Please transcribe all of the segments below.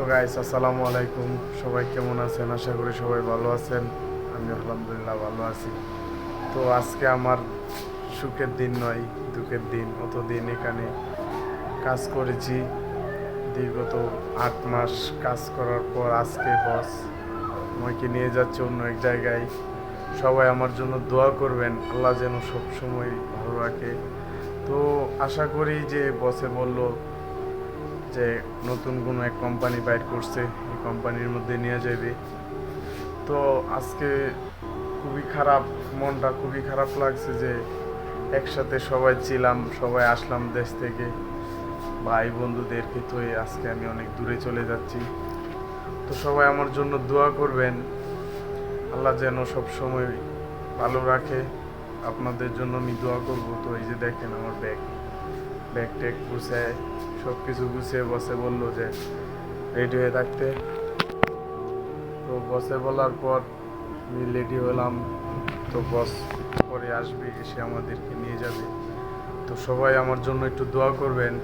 তো গাইস আসসালামু আলাইকুম। সবাই কেমন আছেন? আশা করি সবাই ভালো আছেন। আমি আলহামদুলিল্লাহ ভালো আছি। তো আজকে আমার সুখের দিন নয়, দুঃখের দিন। অতদিন এখানে কাজ করেছি। দীর্ঘত আট মাস কাজ করার পর আজকে বস আমাকে নিয়ে যাচ্ছে অন্য এক জায়গায়। সবাই আমার জন্য দোয়া করবেন। আল্লাহ যেন সবসময় ভালো রাখে। তো আশা করি যে বসে বলল যে নতুন কোনো এক কোম্পানি বাইর করছে, এই কোম্পানির মধ্যে নিয়ে যাবে। তো আজকে খুবই খারাপ, মনটা খুবই খারাপ লাগছে যে একসাথে সবাই ছিলাম, সবাই আসলাম দেশ থেকে। ভাই বন্ধুদেরকে তো আজকে আমি অনেক দূরে চলে যাচ্ছি। তো সবাই আমার জন্য দোয়া করবেন। আল্লাহ যেন সব সময় ভালো রাখে। আপনাদের জন্য আমি দোয়া করব। তো এই যে দেখেন আমার ব্যাগ ব্যাগ ট্যাগ গুছায় সব কিছু গুছিয়ে বসে বলল যে রেডি হয়ে থাকতে। তো বসে বলার পর আমি রেডি হলাম। তো বস পরে আসবে, এসে আমাদেরকে নিয়ে যাবে। তো সবাই আমার জন্য একটু দোয়া করবেন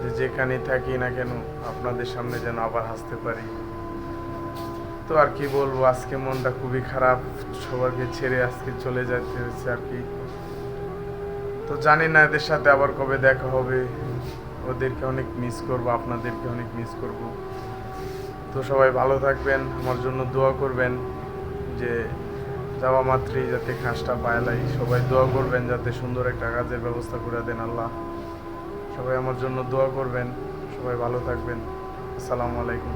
যে যেখানে থাকি না কেন, আপনাদের সামনে যেন আবার হাসতে পারি। তো আর কি বলব, আজকে মনটা খুবই খারাপ। সবাইকে ছেড়ে আজকে চলে যেতে হচ্ছে আর কি। তো জানি না এদের সাথে আবার কবে দেখা হবে। ওদেরকে অনেক মিস করব, আপনাদেরকে অনেক মিস করব। তো সবাই ভালো থাকবেন, আমার জন্য দোয়া করবেন যে যাওয়া মাত্রই যাতে খাসটা পায়লাই সবাই দোয়া করবেন যাতে সুন্দর একটা কাজের ব্যবস্থা করে দেন আল্লাহ। সবাই আমার জন্য দোয়া করবেন, সবাই ভালো থাকবেন। আসসালামু আলাইকুম।